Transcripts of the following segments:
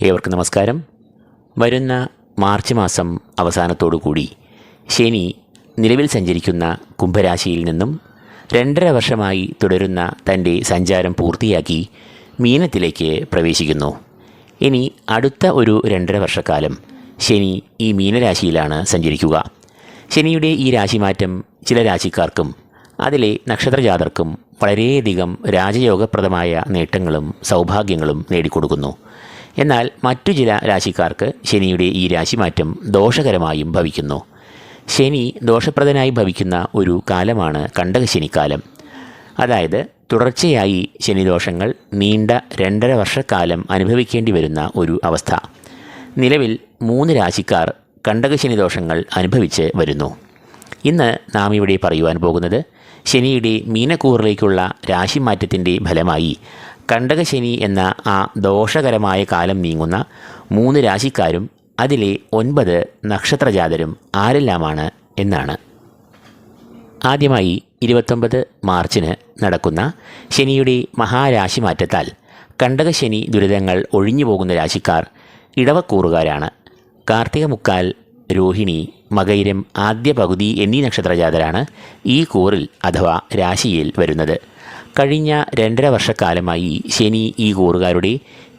ഏവർക്കും നമസ്കാരം. വരുന്ന മാർച്ച് മാസം കൂടി ശനി നിലവിൽ സഞ്ചരിക്കുന്ന കുംഭരാശിയിൽ നിന്നും രണ്ടര വർഷമായി തുടരുന്ന തന്റെ സഞ്ചാരം പൂർത്തിയാക്കി മീനത്തിലേക്ക് പ്രവേശിക്കുന്നു. ഇനി അടുത്ത ഒരു രണ്ടര വർഷക്കാലം ശനി ഈ മീനരാശിയിലാണ് സഞ്ചരിക്കുക. ശനിയുടെ ഈ രാശിമാറ്റം ചില രാശിക്കാർക്കും അതിലെ നക്ഷത്രജാതർക്കും വളരെയധികം രാജയോഗപ്രദമായ നേട്ടങ്ങളും സൗഭാഗ്യങ്ങളും നേടിക്കൊടുക്കുന്നു. എന്നാൽ മറ്റു ചില രാശിക്കാർക്ക് ശനിയുടെ ഈ രാശിമാറ്റം ദോഷകരമായും ഭവിക്കുന്നു. ശനി ദോഷപ്രദനായി ഭവിക്കുന്ന ഒരു കാലമാണ് കണ്ടകശനിക്കാലം. അതായത് തുടർച്ചയായി ശനിദോഷങ്ങൾ നീണ്ട രണ്ടര വർഷക്കാലം അനുഭവിക്കേണ്ടി വരുന്ന ഒരു അവസ്ഥ. നിലവിൽ മൂന്ന് രാശിക്കാർ കണ്ടകശനി ദോഷങ്ങൾ അനുഭവിച്ച് വരുന്നു. ഇന്ന് നാം ഇവിടെ പറയുവാൻ പോകുന്നത് ശനിയുടെ മീനക്കൂറിലേക്കുള്ള രാശിമാറ്റത്തിന്റെ ഫലമായി കണ്ടകശനി എന്ന ആ ദോഷകരമായ കാലം നീങ്ങുന്ന മൂന്ന് രാശിക്കാരും അതിലെ ഒൻപത് നക്ഷത്രജാതരും ആരെല്ലാമാണ് എന്നാണ്. ആദ്യമായി ഇരുപത്തൊമ്പത് മാർച്ചിന് നടക്കുന്ന ശനിയുടെ മഹാരാശി മാറ്റത്താൽ കണ്ടകശനി ദുരിതങ്ങൾ ഒഴിഞ്ഞു പോകുന്ന രാശിക്കാർ ഇടവക്കൂറുകാരാണ്. കാർത്തിക മുക്കാൽ രോഹിണി മകൈരം ആദ്യ പകുതി എന്നീ നക്ഷത്രജാതരാണ് ഈ കൂറിൽ അഥവാ രാശിയിൽ വരുന്നത്. കഴിഞ്ഞ രണ്ടര വർഷക്കാലമായി ശനി ഈ കൂറുകാരുടെ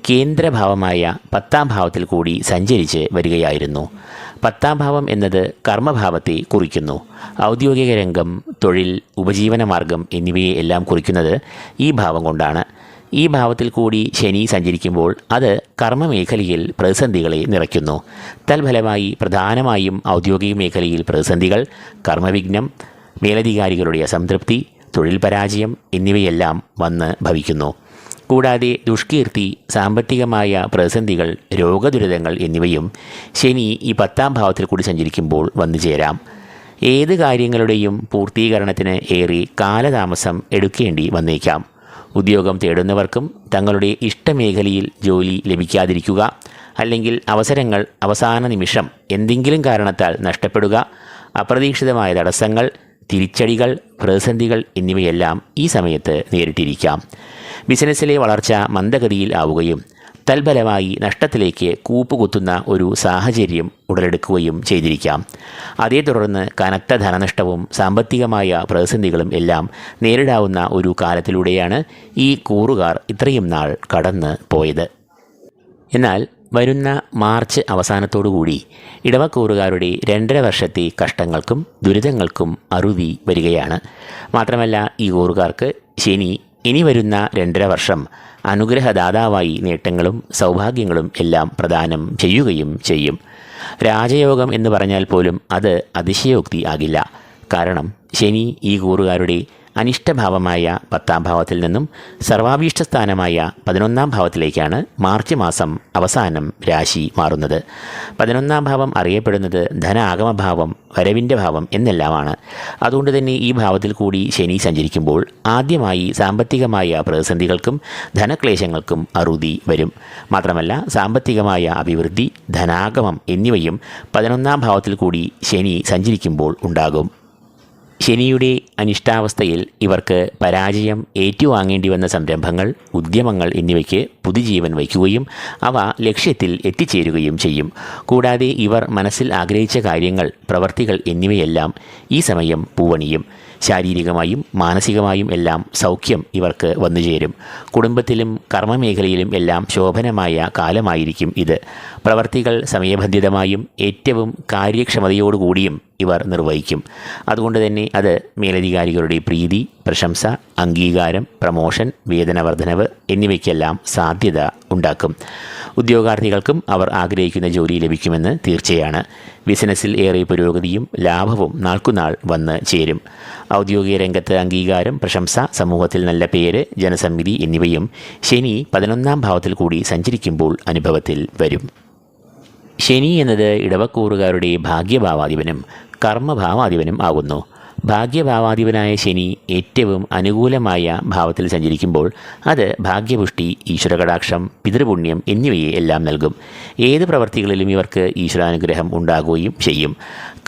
കേന്ദ്രഭാവമായ പത്താം ഭാവത്തിൽ കൂടി സഞ്ചരിച്ച് വരികയായിരുന്നു. പത്താം ഭാവം എന്നത് കർമ്മഭാവത്തെ കുറിക്കുന്നു. ഔദ്യോഗിക രംഗം തൊഴിൽ ഉപജീവനമാർഗം എന്നിവയെ എല്ലാം കുറിക്കുന്നത് ഈ ഭാവം കൊണ്ടാണ്. ഈ ഭാവത്തിൽ കൂടി ശനി സഞ്ചരിക്കുമ്പോൾ അത് കർമ്മമേഖലയിൽ പ്രതിസന്ധികളെ നിറയ്ക്കുന്നു. തൽഫലമായി പ്രധാനമായും ഔദ്യോഗിക മേഖലയിൽ പ്രതിസന്ധികൾ കർമ്മവിഘ്നം മേലധികാരികളുടെ അസംതൃപ്തി തൊഴിൽ പരാജയം എന്നിവയെല്ലാം വന്ന് ഭവിക്കുന്നു. കൂടാതെ ദുഷ്കീർത്തി സാമ്പത്തികമായ പ്രതിസന്ധികൾ രോഗദുരിതങ്ങൾ എന്നിവയും ശനി ഈ പത്താം ഭാവത്തിൽ കൂടി സഞ്ചരിക്കുമ്പോൾ വന്നു ചേരാം. ഏത് കാര്യങ്ങളുടെയും പൂർത്തീകരണത്തിന് ഏറെ കാലതാമസം എടുക്കേണ്ടി വന്നേക്കാം. ഉദ്യോഗം തേടുന്നവർക്കും തങ്ങളുടെ ഇഷ്ടമേഖലയിൽ ജോലി ലഭിക്കാതിരിക്കുക അല്ലെങ്കിൽ അവസരങ്ങൾ അവസാന നിമിഷം എന്തെങ്കിലും കാരണത്താൽ നഷ്ടപ്പെടുക അപ്രതീക്ഷിതമായ തടസ്സങ്ങൾ തിരിച്ചടികൾ പ്രതിസന്ധികൾ എന്നിവയെല്ലാം ഈ സമയത്ത് നേരിട്ടിരിക്കാം. ബിസിനസ്സിലെ വളർച്ച മന്ദഗതിയിൽ ആവുകയും തൽഫലമായി നഷ്ടത്തിലേക്ക് കൂപ്പുകുത്തുന്ന ഒരു സാഹചര്യം ഉടലെടുക്കുകയും ചെയ്തിരിക്കാം. അതേ തുടർന്ന് കനത്ത ധനനഷ്ടവും സാമ്പത്തികമായ പ്രതിസന്ധികളും എല്ലാം നേരിടാവുന്ന ഒരു കാലത്തിലൂടെയാണ് ഈ കൂറുകാർ ഇത്രയും നാൾ കടന്ന് പോയത്. എന്നാൽ വരുന്ന മാർച്ച് അവസാനത്തോടുകൂടി ഇടവക്കൂറുകാരുടെ രണ്ടര വർഷത്തെ കഷ്ടങ്ങൾക്കും ദുരിതങ്ങൾക്കും അറുതി വരികയാണ്. മാത്രമല്ല ഈ കൂറുകാർക്ക് ശനി ഇനി വരുന്ന രണ്ടര വർഷം അനുഗ്രഹദാതാവായി നേട്ടങ്ങളും സൗഭാഗ്യങ്ങളും എല്ലാം പ്രദാനം ചെയ്യുകയും ചെയ്യും. രാജയോഗം എന്ന് പറഞ്ഞാൽ പോലും അത് അതിശയോക്തി ആകില്ല. കാരണം ശനി ഈ കൂറുകാരുടെ അനിഷ്ടഭാവമായ പത്താം ഭാവത്തിൽ നിന്നും സർവാഭീഷ്ടസ്ഥാനമായ പതിനൊന്നാം ഭാവത്തിലേക്കാണ് മാർച്ച് മാസം അവസാനം രാശി മാറുന്നത്. പതിനൊന്നാം ഭാവം അറിയപ്പെടുന്നത് ധനാഗമഭാവം വരവിന്റെ ഭാവം എന്നെല്ലാമാണ്. അതുകൊണ്ട് തന്നെ ഈ ഭാവത്തിൽ കൂടി ശനി സഞ്ചരിക്കുമ്പോൾ ആദ്യമായി സാമ്പത്തികമായ പ്രതിസന്ധികൾക്കും ധനക്ലേശങ്ങൾക്കും അറുതി വരും. മാത്രമല്ല സാമ്പത്തികമായ അഭിവൃദ്ധി ധനാഗമം എന്നിവയും പതിനൊന്നാം ഭാവത്തിൽ കൂടി ശനി സഞ്ചരിക്കുമ്പോൾ ഉണ്ടാകും. ശനിയുടെ അനിഷ്ടാവസ്ഥയിൽ ഇവർക്ക് പരാജയം ഏറ്റുവാങ്ങേണ്ടി വന്ന സംരംഭങ്ങൾ ഉദ്യമങ്ങൾ എന്നിവയ്ക്ക് പുതുജീവൻ വയ്ക്കുകയും അവ ലക്ഷ്യത്തിൽ എത്തിച്ചേരുകയും ചെയ്യും. കൂടാതെ ഇവർ മനസ്സിൽ ആഗ്രഹിച്ച കാര്യങ്ങൾ പ്രവർത്തികൾ എന്നിവയെല്ലാം ഈ സമയം പൂവണിയും. ശാരീരികമായും മാനസികമായും എല്ലാം സൗഖ്യം ഇവർക്ക് വന്നുചേരും കുടുംബത്തിലും കർമ്മമേഖലയിലും എല്ലാം ശോഭനമായ കാലമായിരിക്കും ഇത്. പ്രവർത്തികൾ സമയബന്ധിതമായും ഏറ്റവും കാര്യക്ഷമതയോടുകൂടിയും ഇവർ നിർവഹിക്കും. അതുകൊണ്ട് തന്നെ അത് മേലധികാരികളുടെ പ്രീതി പ്രശംസ അംഗീകാരം പ്രമോഷൻ വേതന വർധനവ് എന്നിവയ്ക്കെല്ലാം സാധ്യത ഉണ്ടാക്കും. ഉദ്യോഗാർത്ഥികൾക്കും അവർ ആഗ്രഹിക്കുന്ന ജോലി ലഭിക്കുമെന്ന് തീർച്ചയാണ്. ബിസിനസ്സിൽ ഏറെ പുരോഗതിയും ലാഭവും നാൾക്കുനാൾ വന്ന് ചേരും. ഔദ്യോഗിക രംഗത്ത് അംഗീകാരം പ്രശംസ സമൂഹത്തിൽ നല്ല പേര് ജനസമ്മിതി എന്നിവയും ശനി പതിനൊന്നാം ഭാവത്തിൽ കൂടി സഞ്ചരിക്കുമ്പോൾ അനുഭവത്തിൽ വരും. ശനി എന്നത് ഇടവക്കൂറുകാരുടെ ഭാഗ്യഭാവാധിപനും കർമ്മഭാവാധിപനും ആകുന്നു. ഭാഗ്യഭാവാധിപനായ ശനി ഏറ്റവും അനുകൂലമായ ഭാവത്തിൽ സഞ്ചരിക്കുമ്പോൾ അത് ഭാഗ്യപുഷ്ടി ഈശ്വരകടാക്ഷം പിതൃപുണ്യം എന്നിവയെ എല്ലാം നൽകും. ഏത് പ്രവർത്തികളിലും ഇവർക്ക് ഈശ്വരാനുഗ്രഹം ഉണ്ടാകുകയും ചെയ്യും.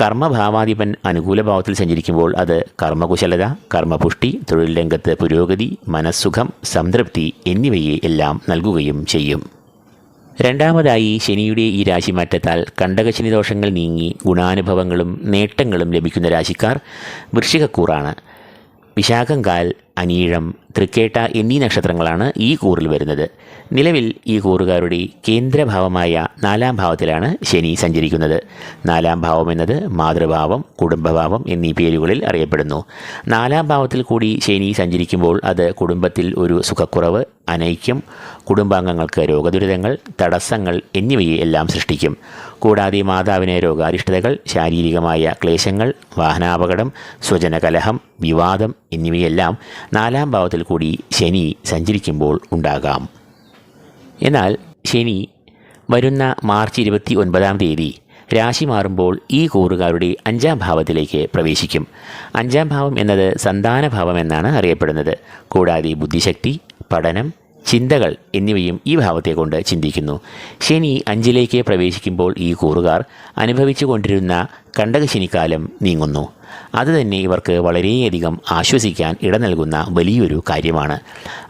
കർമ്മഭാവാധിപൻ അനുകൂല ഭാവത്തിൽ സഞ്ചരിക്കുമ്പോൾ അത് കർമ്മകുശലത കർമ്മപുഷ്ടി തൊഴിൽ രംഗത്ത് പുരോഗതി മനസ്സുഖം സംതൃപ്തി എന്നിവയെ എല്ലാം നൽകുകയും ചെയ്യും. രണ്ടാമതായി ശനിയുടെ ഈ രാശിമാറ്റത്താൽ കണ്ടകശനി ദോഷങ്ങൾ നീങ്ങി ഗുണാനുഭവങ്ങളും നേട്ടങ്ങളും ലഭിക്കുന്ന രാശിക്കാർ വൃശ്ചികക്കൂറാണ്. വിശാഖങ്കാൽ അനീഴം തൃക്കേട്ട എന്നീ നക്ഷത്രങ്ങളാണ് ഈ കൂറിൽ വരുന്നത്. നിലവിൽ ഈ കൂറുകാരുടെ കേന്ദ്രഭാവമായ നാലാം ഭാവത്തിലാണ് ശനി സഞ്ചരിക്കുന്നത്. നാലാം ഭാവം എന്നത് മാതൃഭാവം കുടുംബഭാവം എന്നീ പേരുകളിൽ അറിയപ്പെടുന്നു. നാലാം ഭാവത്തിൽ കൂടി ശനി സഞ്ചരിക്കുമ്പോൾ അത് കുടുംബത്തിൽ ഒരു സുഖക്കുറവ് അനൈക്യം കുടുംബാംഗങ്ങൾക്ക് രോഗദുരിതങ്ങൾ തടസ്സങ്ങൾ എന്നിവയെ എല്ലാം സൃഷ്ടിക്കും. കൂടാതെ മാതാവിന് രോഗാരിഷ്ടതകൾ ശാരീരികമായ ക്ലേശങ്ങൾ വാഹനാപകടം സ്വജനകലഹം വിവാദം എന്നിവയെല്ലാം നാലാം ഭാവത്തിൽ കൂടി ശനി സഞ്ചരിക്കുമ്പോൾ ഉണ്ടാകാം. എന്നാൽ ശനി വരുന്ന മാർച്ച് ഇരുപത്തി ഒൻപതാം തീയതി രാശി മാറുമ്പോൾ ഈ കൂറുകാരുടെ അഞ്ചാം ഭാവത്തിലേക്ക് പ്രവേശിക്കും. അഞ്ചാം ഭാവം എന്നത് സന്താനഭാവം എന്നാണ് അറിയപ്പെടുന്നത്. കൂടാതെ ബുദ്ധിശക്തി പഠനം ചിന്തകൾ എന്നിവയും ഈ ഭാവത്തെ കൊണ്ട് ചിന്തിക്കുന്നു. ശനി അഞ്ചിലേക്ക് പ്രവേശിക്കുമ്പോൾ ഈ കൂറുകാർ അനുഭവിച്ചു കൊണ്ടിരുന്ന കണ്ടകശനിക്കാലം നീങ്ങുന്നു. അതുതന്നെ ഇവർക്ക് വളരെയധികം ആശ്വസിക്കാൻ ഇട നൽകുന്ന വലിയൊരു കാര്യമാണ്.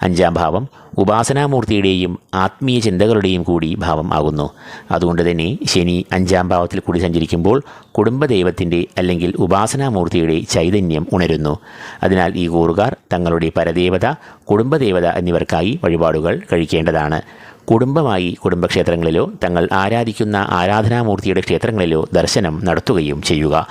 അഞ്ചാം ഭാവം ഉപാസനാമൂർത്തിയുടെയും ആത്മീയ ചിന്തകളുടെയും കൂടി ഭാവം ആകുന്നു. അതുകൊണ്ട് തന്നെ ശനി അഞ്ചാം ഭാവത്തിൽ കൂടി സഞ്ചരിക്കുമ്പോൾ കുടുംബദൈവത്തിന്റെ അല്ലെങ്കിൽ ഉപാസനാമൂർത്തിയുടെ ചൈതന്യം ഉണരുന്നു. അതിനാൽ ഈ കൂറുകാർ തങ്ങളുടെ പരദേവത കുടുംബദേവത എന്നിവർക്കായി വഴിപാടുകൾ കഴിക്കേണ്ടതാണ്. കുടുംബമായി കുടുംബക്ഷേത്രങ്ങളിലോ തങ്ങൾ ആരാധിക്കുന്ന ആരാധനാമൂർത്തിയുടെ ക്ഷേത്രങ്ങളിലോ ദർശനം നടത്തുകയും ചെയ്യുക.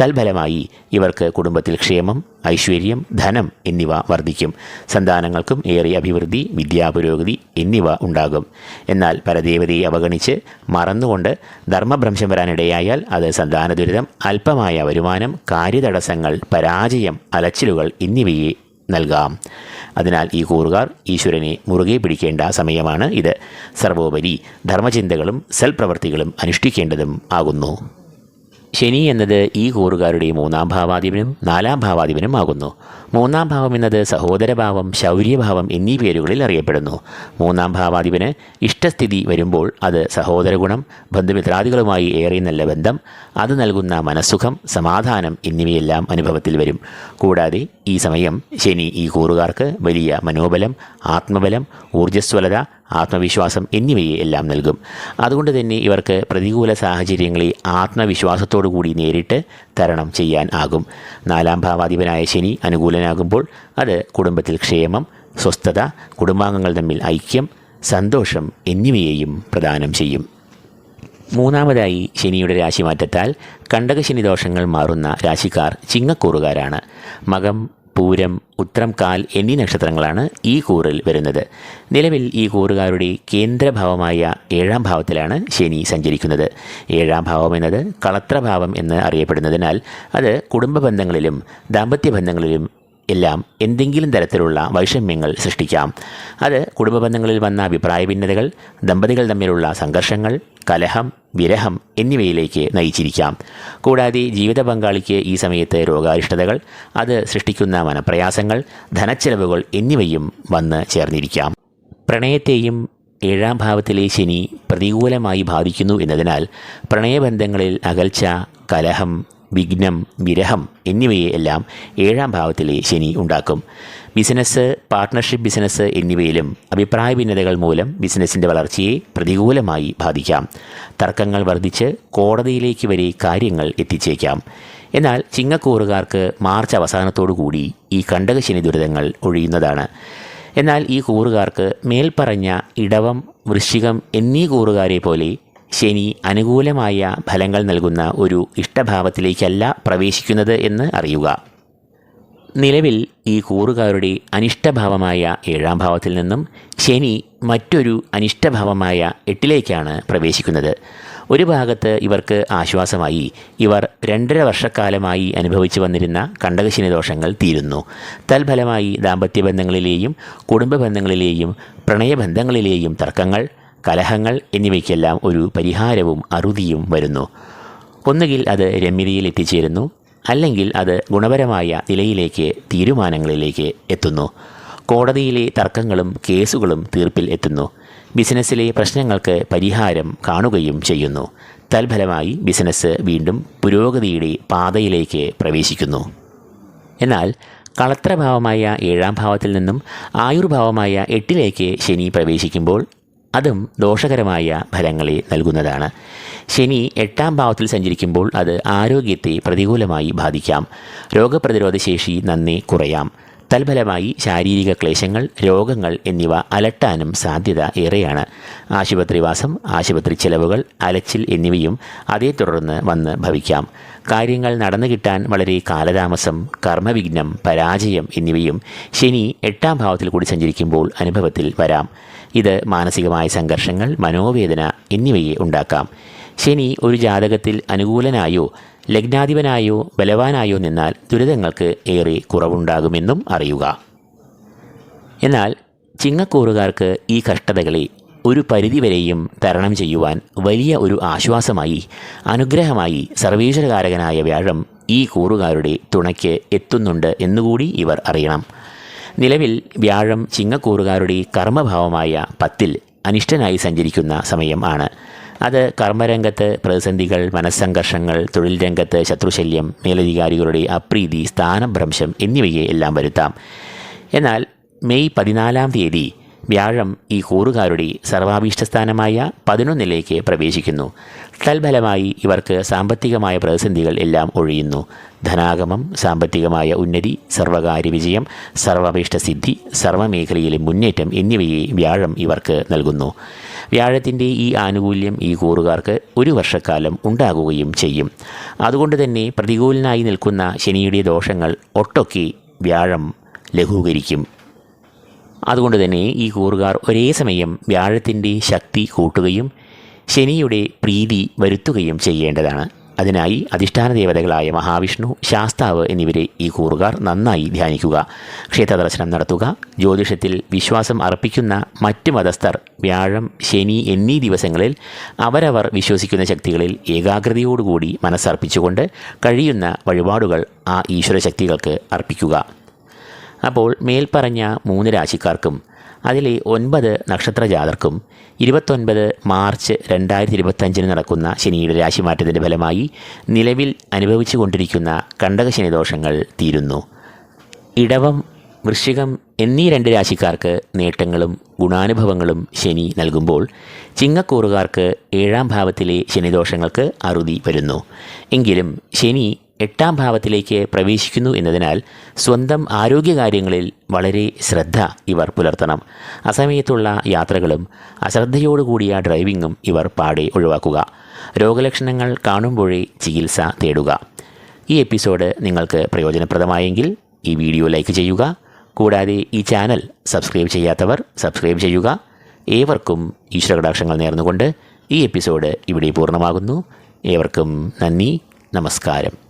തൽഫലമായി ഇവർക്ക് കുടുംബത്തിൽ ക്ഷേമം ഐശ്വര്യം ധനം എന്നിവ വർദ്ധിക്കും. സന്താനങ്ങൾക്കും ഏറെ അഭിവൃദ്ധി വിദ്യാപുരോഗതി എന്നിവ ഉണ്ടാകും. എന്നാൽ പരദേവതയെ അവഗണിച്ച് മറന്നുകൊണ്ട് ധർമ്മഭ്രംശം വരാനിടയായാൽ അത് സന്താന ദുരിതം അല്പമായ വരുമാനം കാര്യതടസ്സങ്ങൾ പരാജയം അലച്ചിലുകൾ എന്നിവയെ നൽകാം. അതിനാൽ ഈ കൂറുകാർ ഈശ്വരനെ മുറുകെ പിടിക്കേണ്ട സമയമാണ് ഇത്. സർവോപരി ധർമ്മചിന്തകളും സെൽ സൽപ്രവർത്തികളും അനുഷ്ഠിക്കേണ്ടതും ആകുന്നു. ശനി എന്നത് ഈ കൂറുകാരുടെ മൂന്നാം ഭാവാധിപനും നാലാം ഭാവാധിപനും ആകുന്നു. മൂന്നാം ഭാവം എന്നത് സഹോദരഭാവം ശൗര്യഭാവം എന്നീ പേരുകളിൽ അറിയപ്പെടുന്നു. മൂന്നാം ഭാവാധിപന് ഇഷ്ടസ്ഥിതി വരുമ്പോൾ അത് സഹോദരഗുണം ബന്ധുമിത്രാദികളുമായി ഏറെ നല്ല ബന്ധം അത് നൽകുന്ന മനസ്സുഖം സമാധാനം എന്നിവയെല്ലാം അനുഭവത്തിൽ വരും. കൂടാതെ ഈ സമയം ശനി ഈ കൂറുകാർക്ക് വലിയ മനോബലം ആത്മബലം ഊർജസ്വലത ആത്മവിശ്വാസം എന്നിവയെ എല്ലാം നൽകും. അതുകൊണ്ട് തന്നെ ഇവർക്ക് പ്രതികൂല സാഹചര്യങ്ങളെ ആത്മവിശ്വാസത്തോടു കൂടി നേരിട്ട് തരണം ചെയ്യാൻ ആകും. നാലാം ഭാവാധിപനായ ശനി അനുകൂലനാകുമ്പോൾ അത് കുടുംബത്തിൽ ക്ഷേമം സ്വസ്ഥത കുടുംബാംഗങ്ങൾ തമ്മിൽ ഐക്യം സന്തോഷം എന്നിവയെയും പ്രദാനം ചെയ്യും. മൂന്നാമതായി ശനിയുടെ രാശിമാറ്റത്താൽ കണ്ടകശനി ദോഷങ്ങൾ മാറുന്ന രാശിക്കാർ ചിങ്ങക്കൂറുകാരാണ്. മകം പൂരം ഉത്രം കാൽ എന്നീ നക്ഷത്രങ്ങളാണ് ഈ കൂറിൽ വരുന്നത്. നിലവിൽ ഈ കൂറുകാരുടെ കേന്ദ്രഭാവമായ ഏഴാം ഭാവത്തിലാണ് ശനി സഞ്ചരിക്കുന്നത്. ഏഴാം ഭാവം എന്നത് കളത്രഭാവം എന്ന് അറിയപ്പെടുന്നതിനാൽ അത് കുടുംബ ബന്ധങ്ങളിലും ദാമ്പത്യ ബന്ധങ്ങളിലും എല്ലാം എന്തെങ്കിലും തരത്തിലുള്ള വൈഷമ്യങ്ങൾ സൃഷ്ടിക്കാം. അത് കുടുംബ ബന്ധങ്ങളിൽ വന്ന അഭിപ്രായ ഭിന്നതകൾ ദമ്പതികൾ തമ്മിലുള്ള സംഘർഷങ്ങൾ കലഹം വിരഹം എന്നിവയിലേക്ക് നയിച്ചിരിക്കാം. കൂടാതെ ജീവിത പങ്കാളിക്ക് ഈ സമയത്ത് രോഗാരിഷ്ടതകൾ അത് സൃഷ്ടിക്കുന്ന മനപ്രയാസങ്ങൾ ധനച്ചെലവുകൾ എന്നിവയും വന്ന് ചേർന്നിരിക്കാം. പ്രണയത്തെയും ഏഴാം ഭാവത്തിലെ ശനി പ്രതികൂലമായി ബാധിക്കുന്നു എന്നതിനാൽ പ്രണയബന്ധങ്ങളിൽ അകൽച്ച കലഹം വിഘ്നം വിരഹം എന്നിവയെ എല്ലാം ഏഴാം ഭാവത്തിലെ ശനി ഉണ്ടാക്കും. ബിസിനസ് പാർട്ട്ണർഷിപ്പ് ബിസിനസ് എന്നിവയിലും അഭിപ്രായ ഭിന്നതകൾ മൂലം ബിസിനസ്സിന്റെ വളർച്ചയെ പ്രതികൂലമായി ബാധിക്കാം. തർക്കങ്ങൾ വർദ്ധിച്ച് കോടതിയിലേക്ക് വരെ കാര്യങ്ങൾ എത്തിച്ചേക്കാം. എന്നാൽ ചിങ്ങക്കൂറുകാർക്ക് മാർച്ച് അവസാനത്തോടു കൂടി ഈ കണ്ടകശനി ദുരിതങ്ങൾ ഒഴിയുന്നതാണ്. എന്നാൽ ഈ കൂറുകാർക്ക് മേൽപ്പറഞ്ഞ ഇടവം വൃശ്ചികം എന്നീ കൂറുകാരെ പോലെ ശനി അനുകൂലമായ ഫലങ്ങൾ നൽകുന്ന ഒരു ഇഷ്ടഭാവത്തിലേക്കല്ല പ്രവേശിക്കുന്നത് എന്ന് അറിയുക. നിലവിൽ ഈ കൂറുകാരുടെ അനിഷ്ടഭാവമായ ഏഴാം ഭാവത്തിൽ നിന്നും ശനി മറ്റൊരു അനിഷ്ടഭാവമായ എട്ടിലേക്കാണ് പ്രവേശിക്കുന്നത്. ഒരു ഭാഗത്ത് ഇവർക്ക് ആശ്വാസമായി ഇവർ രണ്ടര വർഷക്കാലമായി അനുഭവിച്ചു വന്നിരുന്ന കണ്ടകശനി ദോഷങ്ങൾ തീരുന്നു. തൽഫലമായി ദാമ്പത്യ ബന്ധങ്ങളിലെയും കുടുംബ ബന്ധങ്ങളിലെയും പ്രണയബന്ധങ്ങളിലെയും തർക്കങ്ങൾ കലഹങ്ങൾ എന്നിവയ്ക്കെല്ലാം ഒരു പരിഹാരവും അറുതിയും വരുന്നു. ഒന്നുകിൽ അത് രമ്യതയിൽ എത്തിച്ചേരുന്നു അല്ലെങ്കിൽ അത് ഗുണപരമായ നിലയിലേക്ക് തീരുമാനങ്ങളിലേക്ക് എത്തുന്നു. കോടതിയിലെ തർക്കങ്ങളും കേസുകളും തീർപ്പിൽ എത്തുന്നു. ബിസിനസ്സിലെ പ്രശ്നങ്ങൾക്ക് പരിഹാരം കാണുകയും ചെയ്യുന്നു. തൽഫലമായി ബിസിനസ് വീണ്ടും പുരോഗതിയുടെ പാതയിലേക്ക് പ്രവേശിക്കുന്നു. എന്നാൽ കളത്രഭാവമായ ഏഴാം ഭാവത്തിൽ നിന്നും ആയുർഭാവമായ എട്ടിലേക്ക് ശനി പ്രവേശിക്കുമ്പോൾ അതും ദോഷകരമായ ഫലങ്ങളെ നൽകുന്നതാണ്. ശനി എട്ടാം ഭാവത്തിൽ സഞ്ചരിക്കുമ്പോൾ അത് ആരോഗ്യത്തെ പ്രതികൂലമായി ബാധിക്കാം. രോഗപ്രതിരോധ ശേഷി നന്നെ കുറയാം. തൽഫലമായി ശാരീരിക ക്ലേശങ്ങൾ രോഗങ്ങൾ എന്നിവ അലട്ടാനും സാധ്യത ഏറെയാണ്. ആശുപത്രിവാസം ആശുപത്രി ചെലവുകൾ അലച്ചിൽ എന്നിവയും അതേ തുടർന്ന് വന്ന് ഭവിക്കാം. കാര്യങ്ങൾ നടന്നു കിട്ടാൻ വളരെ കാലതാമസം കർമ്മവിഘ്നം പരാജയം എന്നിവയും ശനി എട്ടാം ഭാവത്തിൽ കൂടി സഞ്ചരിക്കുമ്പോൾ അനുഭവത്തിൽ വരാം. ഇത് മാനസികമായ സംഘർഷങ്ങൾ മനോവേദന എന്നിവയെ ഉണ്ടാക്കാം. ശനി ഒരു ജാതകത്തിൽ അനുകൂലനായോ ലഗ്നാധിപനായോ ബലവാനായോ നിന്നാൽ ദുരിതങ്ങൾക്ക് ഏറെ കുറവുണ്ടാകുമെന്നും അറിയുക. എന്നാൽ ചിങ്ങക്കൂറുകാർക്ക് ഈ കഷ്ടതകളെ ഒരു പരിധിവരെയും തരണം ചെയ്യുവാൻ വലിയ ഒരു ആശ്വാസമായി അനുഗ്രഹമായി സർവീശ്വരകാരകനായ വ്യാഴം ഈ കൂറുകാരുടെ തുണയ്ക്ക് എത്തുന്നുണ്ട് എന്നുകൂടി ഇവർ അറിയണം. നിലവിൽ വ്യാഴം ചിങ്ങക്കൂറുകാരുടെ കർമ്മഭാവമായ പത്തിൽ അനിഷ്ടനായി സഞ്ചരിക്കുന്ന സമയം ആണ്. അത് കർമ്മരംഗത്ത് പ്രതിസന്ധികൾ മനസ്സംഘർഷങ്ങൾ തൊഴിൽ രംഗത്ത് ശത്രുശല്യം മേലധികാരികളുടെ അപ്രീതി സ്ഥാനഭ്രംശം എന്നിവയെ എല്ലാം വരുത്താം. എന്നാൽ മെയ് പതിനാലാം തീയതി വ്യാഴം ഈ കൂറുകാരുടെ സർവാഭീഷ്ടസ്ഥാനമായ പതിനൊന്നിലേക്ക് പ്രവേശിക്കുന്നു. തൽഫലമായി ഇവർക്ക് സാമ്പത്തികമായ പ്രതിസന്ധികൾ എല്ലാം ഒഴിയുന്നു. ധനാഗമം സാമ്പത്തികമായ ഉന്നതി സർവകാര്യ വിജയം സർവാഭീഷ്ടസിദ്ധി സർവമേഖലയിലെ മുന്നേറ്റം എന്നിവയെ വ്യാഴം ഇവർക്ക് നൽകുന്നു. വ്യാഴത്തിന്റെ ഈ ആനുകൂല്യം ഈ കൂറുകാർക്ക് ഒരു വർഷക്കാലം ഉണ്ടാകുകയും ചെയ്യും. അതുകൊണ്ട് തന്നെ പ്രതികൂലനായി നിൽക്കുന്ന ശനിയുടെ ദോഷങ്ങൾ ഒട്ടൊക്കെ വ്യാഴം ലഘൂകരിക്കും. അതുകൊണ്ട് തന്നെ ഈ കൂറുകാർ ഒരേ സമയം വ്യാഴത്തിന്റെ ശക്തി കൂട്ടുകയും ശനിയുടെ പ്രീതി വരുത്തുകയും ചെയ്യേണ്ടതാണ്. അതിനായി അധിഷ്ഠാന ദേവതകളായ മഹാവിഷ്ണു ശാസ്താവ് എന്നിവരെ ഈ കൂറുകാർ നന്നായി ധ്യാനിക്കുക. ക്ഷേത്രദർശനം നടത്തുക. ജ്യോതിഷത്തിൽ വിശ്വാസം അർപ്പിക്കുന്ന മറ്റ് മതസ്ഥർ വ്യാഴം ശനി എന്നീ ദിവസങ്ങളിൽ അവരവർ വിശ്വസിക്കുന്ന ശക്തികളിൽ ഏകാഗ്രതയോടുകൂടി മനസ്സർപ്പിച്ചുകൊണ്ട് കഴിയുന്ന വഴിപാടുകൾ ആ ഈശ്വര ശക്തികൾക്ക് അർപ്പിക്കുക. അപ്പോൾ മേൽപ്പറഞ്ഞ മൂന്ന് രാശിക്കാർക്കും അതിലെ ഒൻപത് നക്ഷത്ര ജാതർക്കും ഇരുപത്തൊൻപത് മാർച്ച് രണ്ടായിരത്തി ഇരുപത്തഞ്ചിന് നടക്കുന്ന ശനിയുടെ രാശിമാറ്റത്തിന്റെ ഫലമായി നിലവിൽ അനുഭവിച്ചു കൊണ്ടിരിക്കുന്ന കണ്ടകശനി ദോഷങ്ങൾ തീരുന്നു. ഇടവം വൃശ്ചികം എന്നീ രണ്ട് രാശിക്കാർക്ക് നേട്ടങ്ങളും ഗുണാനുഭവങ്ങളും ശനി നൽകുമ്പോൾ ചിങ്ങക്കൂറുകാർക്ക് ഏഴാം ഭാവത്തിലെ ശനിദോഷങ്ങൾക്ക് അറുതി വരുന്നു. എങ്കിലും ശനി എട്ടാം ഭാവത്തിലേക്ക് പ്രവേശിക്കുന്നു എന്നതിനാൽ സ്വന്തം ആരോഗ്യകാര്യങ്ങളിൽ വളരെ ശ്രദ്ധ ഇവർ പുലർത്തണം. അസമയത്തുള്ള യാത്രകളും അശ്രദ്ധയോടുകൂടിയ ഡ്രൈവിങ്ങും ഇവർ പാടെ ഒഴിവാക്കുക. രോഗലക്ഷണങ്ങൾ കാണുമ്പോഴേ ചികിത്സ തേടുക. ഈ എപ്പിസോഡ് നിങ്ങൾക്ക് പ്രയോജനപ്രദമായെങ്കിൽ ഈ വീഡിയോ ലൈക്ക് ചെയ്യുക. കൂടാതെ ഈ ചാനൽ സബ്സ്ക്രൈബ് ചെയ്യാത്തവർ സബ്സ്ക്രൈബ് ചെയ്യുക. ഏവർക്കും ഈശ്വരകടാക്ഷങ്ങൾ നേർന്നുകൊണ്ട് ഈ എപ്പിസോഡ് ഇവിടെ പൂർണമാകുന്നു. ഏവർക്കും നന്ദി നമസ്കാരം.